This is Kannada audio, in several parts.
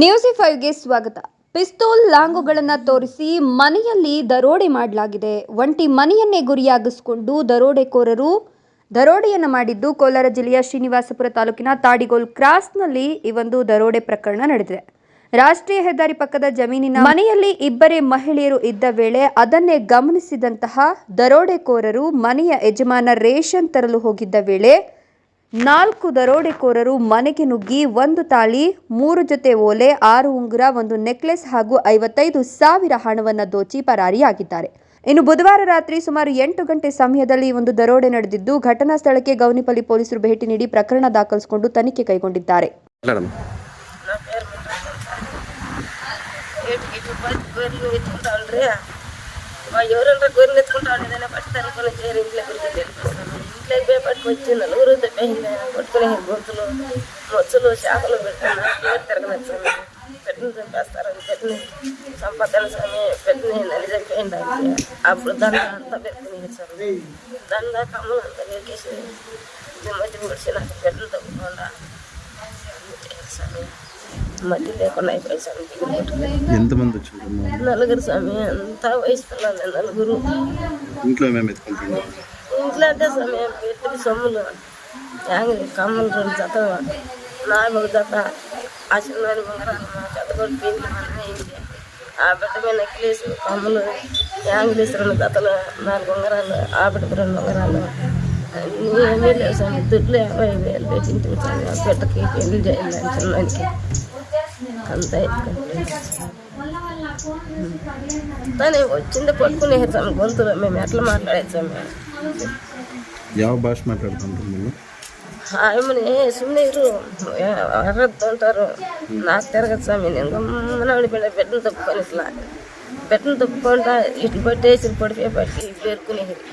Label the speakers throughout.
Speaker 1: ನ್ಯೂಸಿ ಫೈವ್ಗೆ ಸ್ವಾಗತ ಪಿಸ್ತೂಲ್ ಲಾಂಗುಗಳನ್ನು ತೋರಿಸಿ ಮನೆಯಲ್ಲಿ ದರೋಡೆ ಮಾಡಲಾಗಿದೆ ಒಂಟಿ ಮನೆಯನ್ನೇ ಗುರಿಯಾಗಿಸಿಕೊಂಡು ದರೋಡೆಕೋರರು ದರೋಡೆಯನ್ನು ಮಾಡಿದ್ದು ಕೋಲಾರ ಜಿಲ್ಲೆಯ ಶ್ರೀನಿವಾಸಪುರ ತಾಲೂಕಿನ ತಾಡಿಗೋಲ್ ಕ್ರಾಸ್ನಲ್ಲಿ ಈ ಒಂದು ದರೋಡೆ ಪ್ರಕರಣ ನಡೆದಿದೆ ರಾಷ್ಟ್ರೀಯ ಹೆದ್ದಾರಿ ಪಕ್ಕದ ಜಮೀನಿನ ಮನೆಯಲ್ಲಿ ಇಬ್ಬರೇ ಮಹಿಳೆಯರು ಇದ್ದ ವೇಳೆ ಅದನ್ನೇ ಗಮನಿಸಿದಂತಹ ದರೋಡೆಕೋರರು ಮನೆಯ ಯಜಮಾನ ರೇಷನ್ ತರಲು ಹೋಗಿದ್ದ ವೇಳೆ ನಾಲ್ಕು ದರೋಡೆಕೋರರು ಮನೆಗೆ ನುಗ್ಗಿ ಒಂದು ತಾಳಿ ಮೂರು ಜೊತೆ ಓಲೆ ಆರು ಉಂಗುರ ಒಂದು ನೆಕ್ಲೆಸ್ ಹಾಗೂ ಐವತ್ತೈದು ಸಾವಿರ ಹಣವನ್ನು ದೋಚಿ ಪರಾರಿಯಾಗಿದ್ದಾರೆ ಇನ್ನು ಬುಧವಾರ ರಾತ್ರಿ ಸುಮಾರು ಎಂಟು ಗಂಟೆ ಸಮಯದಲ್ಲಿ ಒಂದು ದರೋಡೆ ನಡೆದಿದ್ದು ಘಟನಾ ಸ್ಥಳಕ್ಕೆ ಗೌನಿಪಲ್ಲಿ ಪೊಲೀಸರು ಭೇಟಿ ನೀಡಿ ಪ್ರಕರಣ ದಾಖಲಿಸಿಕೊಂಡು ತನಿಖೆ ಕೈಗೊಂಡಿದ್ದಾರೆ పట్టుకుని గుర్తులు మొచ్చులు చేపలు పెట్టిన తిరగనచ్చాను పెట్టిన చంపేస్తారని పెట్టిన సంపదలు స్వామి పెట్టిన నలి చంపేయండి అప్పుడు దాన్ని అంతా పెట్టుకుని ఇచ్చారు దాని దాకా అమ్మలు అంతా వేసి మధ్య ముడిచి నాకు పెట్టిన తగ్గకుండా స్వామి లేకుండా అయిపోయి స్వామి ఎంతమంది వచ్చారు నలుగురు స్వామి అంతా వయసు పిల్లలు నలుగురు ఇంట్లో మేము ఎత్తుకుంటున్నాం ఇంట్లో అంటే స్వామి పెట్టి సొమ్ములు ఖమ్మం రెండు జతం నాది జత అసలు ఉంగరాలు మా జత కూడా పీన్లు
Speaker 2: ఆ బిడ్డ మీద నెక్లెస్ కమ్ములు యాంగిలీస్ రెండు జతలు నాలుగు ఉంగరాలు ఆ బిడ్డకు రెండు ఉంగరాలు ఏమీ లేవు సార్ దుడ్లు యాభై వేలు పెట్టింటుంది సార్ ఆ బిడ్డకి పెళ్లి చేయాలి చిన్నానికి అంతా తను వచ్చింది పట్టుకునేసాము గొంతులో మేము ఎట్లా మాట్లాడేసాము ಯಾವ ಭಾಷೆ ಮಾತಾಡ್ತಾನೆ ಹಾಯ್ಮನೆ ಸುಮ್ಮನೆ ಇರು ಹೊರದ್ ನಾಲ್ಕು ತರಗತಿ ಸ್ವಾಮಿ ಬೆಟ್ಟನ ತಪ್ಪಿಲ್ಲ ಬೆಟ್ಟನ ತಪ್ಪಿಕೊಂಡ ಇಟ್ಟು ಬಟ್ಟೆ ಹೆಸರು ಪಡ್ಬೇ ಬಟ್ಟೆ ಬೇರ್ಕೊನೆ ಹಿರಿ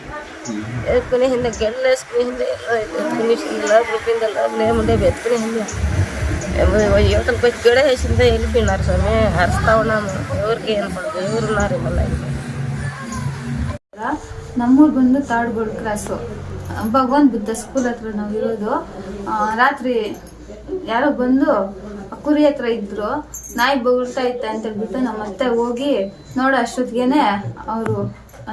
Speaker 2: ಬೇರ್ಕೊನೆ ಹಿಂದೆ ಗೆಲ್ಲೇಸ್ಕೊನೆ ಹಿಂದೆ ಮುಂದೆ ಬೆತ್ಕೊನೆ ಹಿಂದೆ ಗಿಡ ಹೆಸರಿಂದ ಎಲ್ಲಿ ಸ್ವಾಮಿ ಹರಿಸ್ತಾವ ನಾನು ಇವ್ರಿಗೆ ಏನು ಮಾಡೋದು ಇವ್ರು ನಮ್ಮೂರು ಬಂದು ತಾಡ್ಗೋಡು ಕ್ರಾಸು ಭಗವಾನ್ ಬುದ್ಧ ಸ್ಕೂಲ್ ಹತ್ರ ನಾವು ಇರೋದು ರಾತ್ರಿ ಯಾರೋ ಬಂದು ಕುರಿ ಹತ್ರ ಇದ್ರು ನಾಯಿ ಬೊಗಳ್ತಾ ಇತ್ತ ಅಂತ ಹೇಳ್ಬಿಟ್ಟು ನಮ್ಮತ್ತೆ ಹೋಗಿ ನೋಡೋ ಅಷ್ಟೊತ್ತಿಗೆನೆ ಅವರು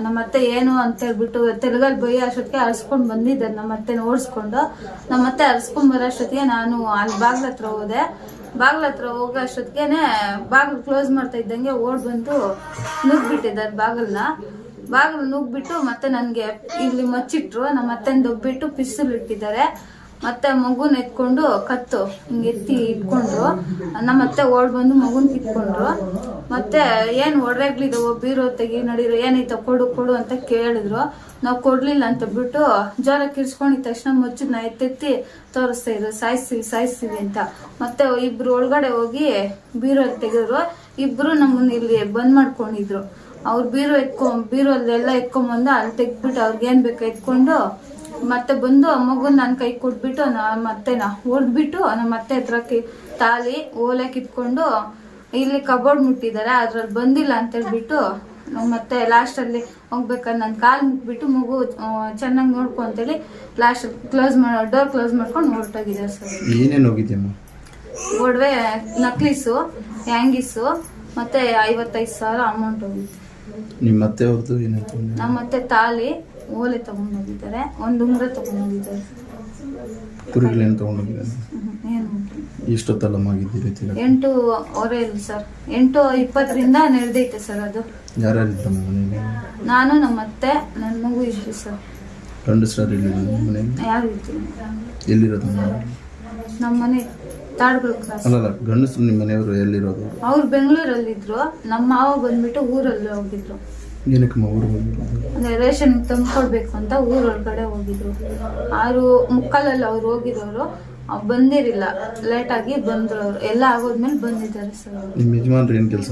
Speaker 2: ನಮ್ಮತ್ತೆ ಏನು ಅಂತ ಹೇಳ್ಬಿಟ್ಟು ತೆಲುಗಲ್ ಬೈ ಅಷ್ಟೊತ್ತಿಗೆ ಅರ್ಸ್ಕೊಂಡು ಬಂದಿದ್ದಾರೆ ಅತ್ತೆನ ಓಡಿಸ್ಕೊಂಡು ನಮ್ಮತ್ತೆ ಅರ್ಸ್ಕೊಂಡ್ ಬರೋ ಅಷ್ಟೊತ್ತಿಗೆ ನಾನು ಅಲ್ಲಿ ಬಾಗ್ಲ ಹತ್ರ ಹೋದೆ ಬಾಗ್ಲ ಹತ್ರ ಹೋಗೋ ಅಷ್ಟೊತ್ತಿಗೆ ಬಾಗ್ಲು ಕ್ಲೋಸ್ ಮಾಡ್ತಾ ಇದ್ದಂಗೆ ಓಡ್ ಬಂದು ನುಗ್ಬಿಟ್ಟಿದ್ದಾರೆ ಬಾಗಿಲನ್ನ ಬಾಗಿಲು ನುಗ್ಬಿಟ್ಟು ಮತ್ತೆ ನನಗೆ ಇಲ್ಲಿ ಮಚ್ಚಿಟ್ರು ನಮ್ಮ ಅತ್ತೆನ ದೊಬ್ಬಿಟ್ಟು ಪಿಸ್ತೂಲ್ ಇಟ್ಟಿದ್ದಾರೆ ಮತ್ತೆ ಮಗುನ ಎತ್ಕೊಂಡು ಕತ್ತು ಹಿಂಗೆ ಎತ್ತಿ ಇಟ್ಕೊಂಡ್ರು ನಮ್ಮ ಅತ್ತೆ ಓಡ್ ಬಂದು ಮಗುನ್ ಕಿತ್ಕೊಂಡ್ರು ಮತ್ತೆ ಏನು ಒಡ್ರಾಗ್ಲಿದ್ದು ಬೀರು ತೆಗಿ ನಡೀರು ಏನೈತ ಕೊಡು ಕೊಡು ಅಂತ ಕೇಳಿದ್ರು ನಾವು ಕೊಡ್ಲಿಲ್ಲ ಅಂತ ಬಿಟ್ಟು ಜ್ವರ ಕಿರ್ಸ್ಕೊಂಡಿದ ತಕ್ಷಣ ಮುಚ್ಚು ನಾ ಎತ್ತೆತ್ತಿ ತೋರಿಸ್ತಾ ಇದ್ರು ಸಾಯಿಸ್ತೀವಿ ಸಾಯಿಸ್ತೀವಿ ಅಂತ ಮತ್ತೆ ಇಬ್ರು ಒಳಗಡೆ ಹೋಗಿ ಬೀರೋ ತೆಗೆದ್ರು ಇಬ್ರು ನಮ್ಮನ್ನ ಇಲ್ಲಿ ಬಂದ್ ಮಾಡ್ಕೊಂಡಿದ್ರು ಅವ್ರು ಬೀರೋ ಎತ್ಕೊ ಬೀರೋ ಎಲ್ಲ ಎತ್ಕೊಂಬಂದು ಅಲ್ಲಿ ತೆಗ್ದ್ಬಿಟ್ಟು ಏನು ಬೇಕು ಎತ್ಕೊಂಡು ಮತ್ತೆ ಬಂದು ಮಗು ನನ್ನ ಕೈ ಕೊಟ್ಬಿಟ್ಟು ನಾ ಮತ್ತೆ ನಾ ಹೊಡೆದ್ಬಿಟ್ಟು ನಮ್ಮ ಮತ್ತೆ ಹತ್ರ ತಾಲಿ ಓಲೆಕ್ಕೆ ಇಟ್ಕೊಂಡು ಇಲ್ಲಿ ಕಬೋರ್ಡ್ ಮುಟ್ಟಿದ್ದಾರೆ ಅದ್ರಲ್ಲಿ ಬಂದಿಲ್ಲ ಅಂತ ಹೇಳ್ಬಿಟ್ಟು ಮತ್ತೆ ಲಾಸ್ಟಲ್ಲಿ ಹೋಗ್ಬೇಕಾದ್ರೆ ನಾನು ಕಾಲು ಮುಟ್ಬಿಟ್ಟು ಮಗು ಚೆನ್ನಾಗಿ ನೋಡ್ಕೊ ಅಂತೇಳಿ ಲಾಸ್ಟ್ ಕ್ಲೋಸ್ ಮಾಡೋ ಡೋರ್ ಕ್ಲೋಸ್ ಮಾಡ್ಕೊಂಡು ಹೊರಟೋಗಿದ್ದಾರೆ ಸರ್ ಏನೇನು ಹೋಗಿದ್ದೆ ಒಡವೆ ನಕ್ಲೀಸು ಹ್ಯಾಂಗಿಸು ಮತ್ತು ಐವತ್ತೈದು ಸಾವಿರ ಅಮೌಂಟ್ ಹೋಗಿದ್ದೆ
Speaker 3: ನಿಮ್ಮ ಅತ್ತೆ ಅವ್ರದ್ದು ಏನಂತ
Speaker 2: ನಮ್ಮ ಅತ್ತೆ ತಾಲಿ ಓಲೆ ತಗೊಂಡು ಹೋಗಿದ್ದಾರೆ ಒಂದು ಉಂಗ್ರ ತಗೊಂಡು ಹೋಗಿದ್ದಾರೆ
Speaker 3: ಕುರಿಗಳೇನು ತಗೊಂಡು ಹೋಗಿದ್ದಾನೆ ಏನು ಎಷ್ಟೊತ್ತಲ್ಲಮ್ಮ ಆಗಿದ್ದೀರಿ
Speaker 2: ಎಂಟು ಅವರೇ ಇಲ್ಲ ಸರ್ ಎಂಟು ಇಪ್ಪತ್ತರಿಂದ ನಡೆದೈತೆ ಸರ್ ಅದು
Speaker 3: ಯಾರ್ಯಾರಿದ್ದ ಮನೆಯಲ್ಲಿ
Speaker 2: ನಾನು ನಮ್ಮ ಅತ್ತೆ ನನ್ನ ಮಗು ಇದ್ವಿ ಸರ್
Speaker 3: ಗಂಡಸ್ರಾರು ಮನೆಯಲ್ಲಿ ಯಾರು ಇರ್ತೀನಿ ಎಲ್ಲಿರೋದು
Speaker 2: ನಮ್ಮ ಮನೆ ಕ್ಲಾಸ್
Speaker 3: ಗಂಡಸರು ನಿಮ್ಮ ಮನೆಯವರು ಎಲ್ಲಿರೋದು
Speaker 2: ಅವ್ರು ಬೆಂಗಳೂರಲ್ಲಿ ಇದ್ರು ನಮ್ಮ ಮಾವ ಬಂದ್ಬಿಟ್ಟು ಊರಲ್ಲಿ ಹೋಗಿದ್ರು ಏನಕ್ಕಮ್ಮ ಅಂದ್ರೆ ರೇಷನ್ ತಂದ್ಕೊಡ್ಬೇಕು ಅಂತ ಊರೊಳಗಡೆ ಹೋಗಿದ್ರು ಆರು ಮುಕ್ಕಾಲಲ್ಲಿ ಅವ್ರು ಹೋಗಿರೋರು ಬಂದಿರಿಲ್ಲ ಬಂದಿರಲಿಲ್ಲ ಲೇಟಾಗಿ ಬಂದ್ರು ಅವರು ಎಲ್ಲ ಆಗೋದ್ಮೇಲೆ ಬಂದಿದ್ದಾರೆ ಸರ್
Speaker 3: ನಿಮ್ಮ ಯಜಮಾನ್ರು ಕೆಲಸ